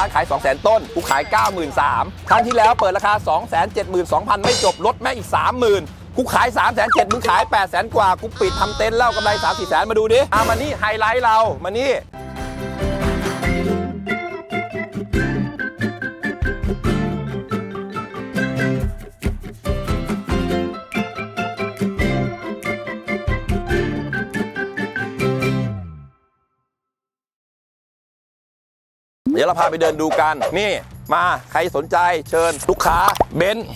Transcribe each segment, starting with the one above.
ร้านขาย2 0 0 0 0 0 ต้น กูขาย 93,000ครั้งที่แล้วเปิดราคา 272,000 ไม่จบลดแม่อีก 30,000กูขาย 3 7 0 0 0มึงขาย 8 0 0 0 0กว่า กูปิดทำเต็นท์แล้วกำไร3 4แสนมาดูดิ อะมานี่ไฮไลท์เรา มานี่ ดี๋ยวเราพาไปเดินดูกัน นี่มาใครสนใจเชิญลูกค้าเบนซ์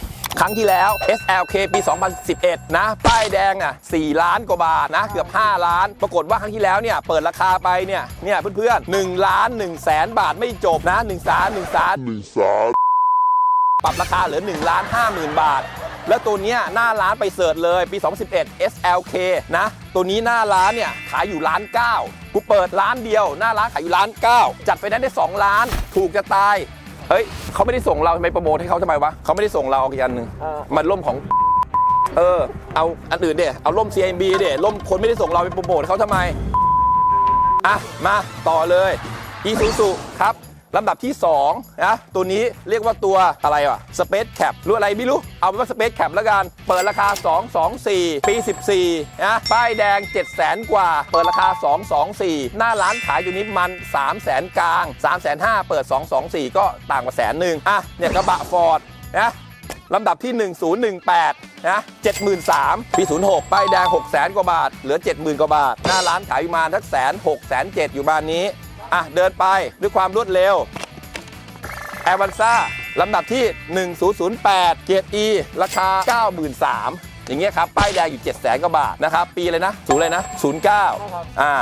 ครั้งที่แล้ว SLK ปี 2011 นะ ป้ายแดงอะ4ล้านกว่าบาทนะ เกือบ 5 ล้าน ปรากฏว่าครั้งที่แล้วเนี่ย เปิดราคาไปเนี่ย เนี่ยเพื่อนๆ1ล้าน1แสนบาทไม่จบนะ1สา1สาหนึ่งสามปรับราคาเหลือ1ล้าน5หมื่นบาท แล้วตัวเนี้ยหน้าร้านไปเสิร์ชเลยปี 2011 SLK นะ ตัวนี้หน้าร้านเนี่ยขายอยู่ล้าน9กูเปิดร้านเดียว หน้าร้านขายอยู่ล้าน9จัดไปนั้ได้ 2 ล้าน ถูกจะตาย เฮ้ยเขาไม่ได้ส่งเราทำไมโปรโมทให้เขาทำไมวะเขาไม่ได้ส่งเราเอาอีกอันหนึ่งมันร่มของ เออ เอาอันอื่นเดี๋ยเอาร่ม CMB เดี๋ยร่มคนไม่ได้ส่งเราไปโปรโมทให้เขาทำไมอะมาต่อเลยอีซูซูครับ ลำดับที่2นะตัวนี้เรียกว่าตัวอะไรวะ Space Cap รู้อะไรไม่รู้ เอาเป็นว่า Space Cap แล้วกัน เปิดราคา 224 ปี 14นะป้ายแดง 7 0 0 0 0กว่า เปิดราคา 224 หน้าร้านขายอยู่นี้มัน 3 0 0 0 0 0กลาง 3 5 0 0 0เปิด 224 ก็ต่างกว่าแสนหนึ่งอะเนี่ยกระบะฟอร์ดนะลำดับที่ 1018 นะ73,000ปี 06 ป้ายแดง 6 0 0 0 0 0กว่าบาท เหลือ 70,000 กว่าบาท หน้าร้านขายอยู่มาทักแสนหกแสนเจ็ดอยู่บ้านนี้ อะ เดินไปด้วยความรวดเร็วแอวันซ่าลำดับที่ 1008 เกียร์ E ราคา 93,000อย่างเงี้ยครับ ป้ายแดงอยู่ 7 0 0 0 0กว่าบาทนะครับ ปีเลยนะศูนย์เลยนะ 09 อ่า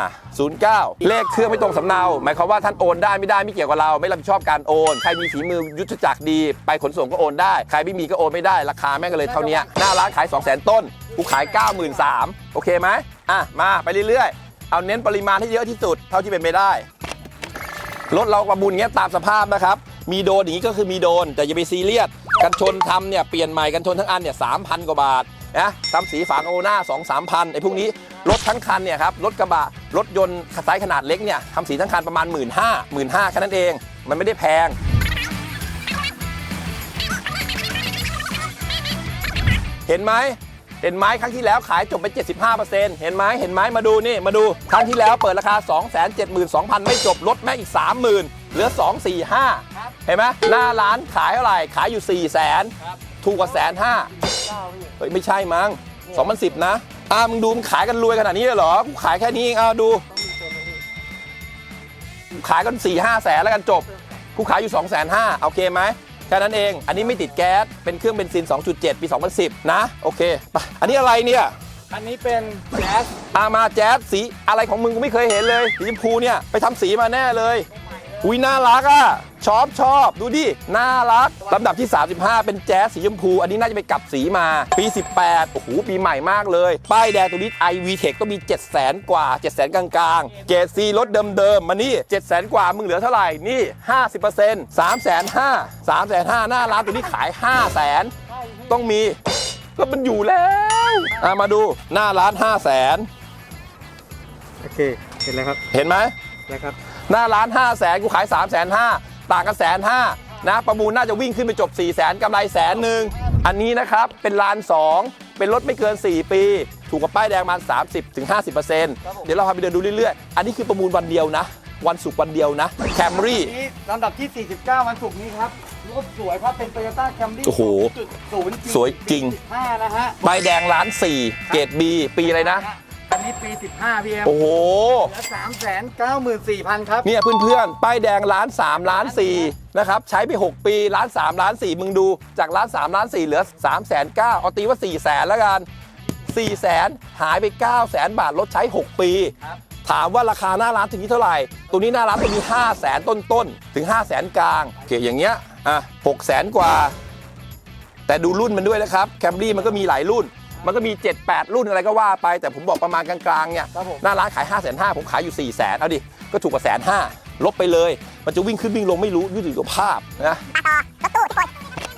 09 เลขเครื่องไม่ตรงสำเนา หมายความว่าท่านโอนได้ไม่ได้ไม่เกี่ยวกับเรา ไม่รับผิดชอบการโอน ใครมีฝีมือยุทธจักรดี ไปขนส่งก็โอนได้ ใครไม่มีก็โอนไม่ได้ ราคาแม่งก็เลยเท่านี้หน้าร้านขาย 2 0 0 0 0 0 ต้น กูขาย 93,000โอเคไหมอะ มาไปเรื่อยๆ เอาเน้นปริมาณให้เยอะที่สุด เท่าที่เป็นไปได้ รถเราประมูลเงี้ยตามสภาพนะครับ มีโดนอย่างนี้ก็คือมีโดน แต่อย่าไปซีเรียส กันชนทำเนี่ยเปลี่ยนใหม่กันชนทั้งอันเนี่ยสามพันกว่าบาทนะทำสีฝาโอหน้า2 3 0 0พันไอ้พวกนี้รถทั้งคันเนี่ยครับรถกระบะรถยนต์ไซส์ขนาดเล็กเนี่ยทำสีทั้งคันประมาณ 1 5ื่นห้าหมื่นห้าแค่นั้นเอง มันไม่ได้แพงเห็นไหม เห็นไหมครั้งที่แล้วขายจบไป 75%เห็นไหมเห็นไหมมาดูนี่มาดูครั้งที่แล้วเปิดราคา 272,000 ไม่จบลดแม่งอีก 30,000 เหลือ 245 เห็นไหมหน้าร้านขายเท่าไหร่ขายอยู่ 4 0 0 0 0 0ถูกกว่าแสนห้าเฮ้ยไม่ใช่มั้ง2010 นะอ่ามึงดูมึงขายกันรวยขนาดนี้เลยเหรอกูขายแค่นี้เองเอาดู ขายกัน4ี่ห้าแสนแล้วกันจบกูขายอยู่2 5 0 0 0 0โอเคไหมแค่นั้นเอง อันนี้ไม่ติดแก๊ส เป็นเครื่องเบนซิน 2.7 ปี 2010 นะ โอเคไปอันนี้อะไรเนี่ย อันนี้เป็นแจ๊สอามาแจ๊สสีอะไรของมึงกูไม่เคยเห็นเลยสีชมพูเนี่ย ไปทำสีมาแน่เลย อุ้ยน่ารักอะชอบชอบดูดิ น่ารักลำดับที่ 35 เป็นแจ๊สสีชมพู อันนี้น่าจะไปกลับสีมา ปี 18 โอ้โห ปีใหม่มากเลย ป้ายแดงตัวนี้ iV Tech ต้องมี 7 0 0 0 0 กว่า 7 0 0 0 0 กลางๆ เกรดซีรถเดิมๆ มานี่ 7 0 0 0 0 กว่า มึงเหลือเท่าไหร่ นี่ 50% 3 5 0 0 0 3 5 0 0 0หน้าร้านตัวนี้ขาย 5 0 0 0 0 0ต้องมี ก็มันอยู่แล้วอะมาดูหน้าร้าน 5 0 0 0 0 0โอเค เห็นแล้วครับ เห็นไหมแล้วครับ หน้าร้าน 5 0 0แสนกูขาย 3 5 0 0 0ต่างกันแสนห้านะประมูลน่าจะวิ่งขึ้นไปจบ 4 0 0แสนกำไรแสนหนึ่งอันนี้นะครับเป็นลาน 2 เป็นรถไม่เกิน 4 ปี ถูกกับป้ายแดงมา 30-50%ถึง50%เดี๋ยวเราพาไปเดินดูเรื่อยๆ อันนี้คือประมูลวันเดียวนะ วันศุกร์วันเดียวนะแคมรี่นี่ลำดับที่ 49 วันศุกร์นี้ครับรถสวยครับเป็น Toyota Camry โอ้โห2.0สวยจริง 5นะฮะป้ายแดงล้าน 4 เกรด B ปีอะไรนะอั นนี้ปี 15พี่เอ็มโอ้โหเหลือ394,000ครับ เนี่ยเพื่อนๆ ป้ายแดงล้าน3ล้าน4นะครับ ใช้ไป 6 ปีล้าน3ล้าน4มึงดูจากล้าน3ล้าน4เหลือ3แสน9เอาตีว่า4แสนแล้วกัน4แสนหายไป9แสนบาทลดใช้ 6 ปี ครับ ถามว่าราคาหน้าร้านถึงที่เท่าไหร่ ตัวนี้หน้าร้านตัวมี5แสนต้นๆ ถึง5แสนกลางโอเคอย่างเงี้ยอะ6แสนกว่า แต่ดูรุ่นมันด้วยนะครับแคมรี่มันก็มีหลายรุ่น มันก็มี 7-8 รุ่นอะไรก็ว่าไป แต่ผมบอกประมาณกลางๆเนี่ยครับผม หน้าร้านขาย 5 5 0 0 0ผมขายอยู่ 4 0 0 0 0เอาดิ ก็ถูกกว่าแสนห้าลบไปเลย มันจะวิ่งขึ้นวิ่งลงไม่รู้อยู่ที่ภาพนะรถตู้ทุกคน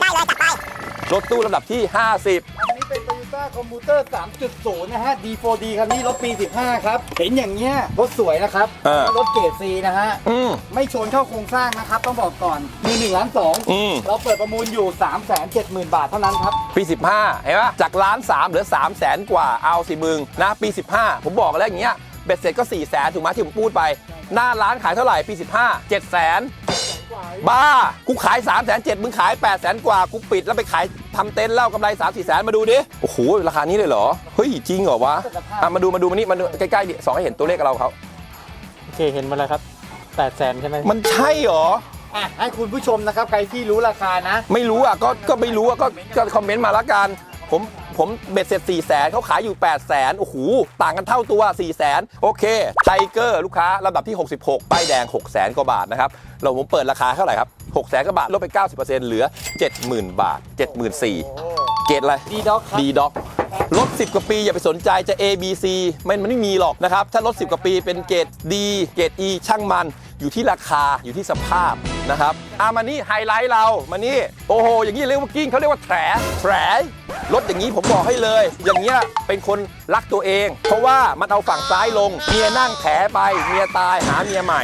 ได้เลยจัดไปรถตู้ลำดับที่ 50 ต้าคอมพิวเตอร์ 3.0 นะฮะ D4D ครับนี่รถปี 15 ครับ เห็นอย่างเงี้ยรถสวยนะครับเออรถเกรด C นะฮะ อืม ไม่ชนเข้าโครงสร้างนะครับ ต้องบอกก่อนมือ1ล้าน2อืมเราเปิดประมูลอยู่ 3 7 0 0 0 0 บาทเท่านั้นครับ ปี 15 เห็นปะจากล้านสามเหลือ3 0 0แสนกว่าเอาสิมึงนะ ปี 15 ผมบอกแล้วอย่างเงี้ยเบ็ดเสร็จก็4 0 0แสนถูกไหมที่ผมพูดไป หน้าร้านขายเท่าไหร่ปี 15 7 0 0แสน บ้า กูขาย3 0 0แสนเมึงขาย 8 0 0แสนกว่า กูปิดแล้วไปขายทำเต็นท์แล้วกำไร 3 4แสนมาดูดิ โอ้โห ราคานี้เลยเหรอ เฮ้ย จริงเหรอวะอะมาดูมาดูมานี่มาดูใกล้ๆดิสองให้เห็นตัวเลขกับเราเขาโอเคเห็นมาแล้วครับแปดแสนใช่ไหมมันใช่เหรออะให้คุณผู้ชมนะครับใครที่รู้ราคานะ ไม่รู้อะก็ก็ไม่รู้อะก็ก็คอมเมนต์มาละกันผมผมเบ็ดเสร็จ4 0 0แสนเขาขายอยู่8 0 0แสนโอ้โหต่างกันเท่าตัว4 0 0แสนโอเคไทเกอร์ลูกค้าลำดับที่ 66 ป้ายแดง 6 0แสนกว่าบาทนะครับ เราผมเปิดราคาเท่าไหร่ครับ6 0แสนกว่าบาทลดไป 90%เหลือ 70,000 บาท 74,000เกรดอะไร D Doc ครับดีด็อกรถ10 กว่าปี อย่าไปสนใจจะ A B C มันมันไม่มีหรอกนะครับ ถ้ารถ10 กว่าปีเป็นเกรด D เกรด E ช่างมันอยู่ที่ราคาอยู่ที่สภาพนะครับอามานี่ไฮไลท์เรามานี่โอ้โห อย่างนี้เรียกว่ากิ้งเขาเรียกว่าแถแถรถอย่างนี้ผมบอกให้เลย อย่างเงี้ยเป็นคนรักตัวเอง เพราะว่ามันเอาฝั่งซ้ายลงเมียนั่งแถไปเมียตายหาเมียใหม่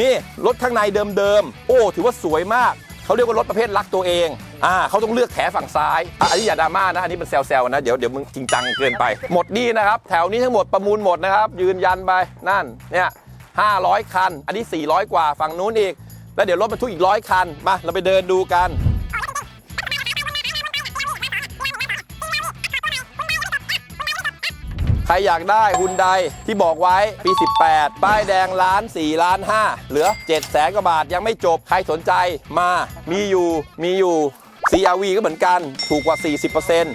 นี่รถข้างในเดิมๆ โอ้ ถือว่าสวยมาก เขาเรียกว่ารถประเภทรักตัวเอง อ่าเขาต้องเลือกแถฝั่งซ้ายอะอันนี้อย่าดราม่านะ อันนี้มันแซวๆนะ เดี๋ยวเดี๋ยวมึงจริงจังเกินไป หมดนี่นะครับ แถวนี้ทั้งหมดประมูลหมดนะครับ ยืนยันไป นั่น เนี่ย500 คัน อันนี้ 400 กว่า ฝั่งนู้นอีก แล้วเดี๋ยวรถบรรทุกอีกร้อยคัน มา เราไปเดินดูกัน ใครอยากได้ฮุนไดที่บอกไว้ปี 18 ป้ายแดงล้าน 4 ล้าน 5 เหลือ 7 แสนกว่าบาทยังไม่จบ ใครสนใจมามีอยู่มีอยู่ CRV ก็เหมือนกันถูกกว่า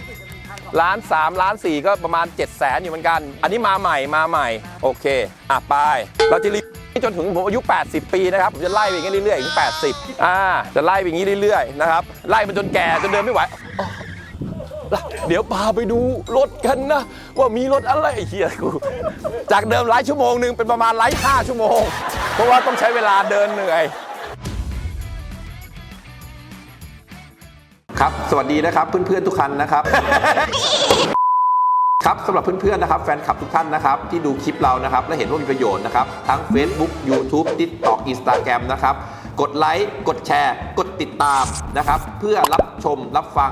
40%ล้าน 3 ล้าน 4 ก็ประมาณ 7 แสนอยู่เหมือนกัน อันนี้มาใหม่มาใหม่ โอเค อะไปเราจะรีบจนถึงผมอายุ 80 ปีนะครับ ผมจะไล่ไปอย่างนี้เรื่อยๆถึง80 อ่า จะไล่ไปอย่างนี้เรื่อยๆนะครับ ไล่ไปจนแก่จนเดินไม่ไหว เดี๋ยวพาไปดูรถกันนะ ว่ามีรถอะไรไอ้เฮียกู จากเดิมไลฟ์ชั่วโมงหนึ่งเป็นประมาณไลฟ์ห้าชั่วโมง เพราะว่าต้องใช้เวลาเดินเหนื่อย ครับ สวัสดีนะครับเพื่อนๆทุกคันนะครับ ครับสำหรับเพื่อนๆนะครับแฟนคลับทุกท่านนะครับ ที่ดูคลิปเรานะครับ และเห็นว่ามีประโยชน์นะครับ ทั้ง Facebook YouTube TikTok Instagram นะครับ กดไลค์ กดแชร์ กดติดตามนะครับ เพื่อรับชมรับฟัง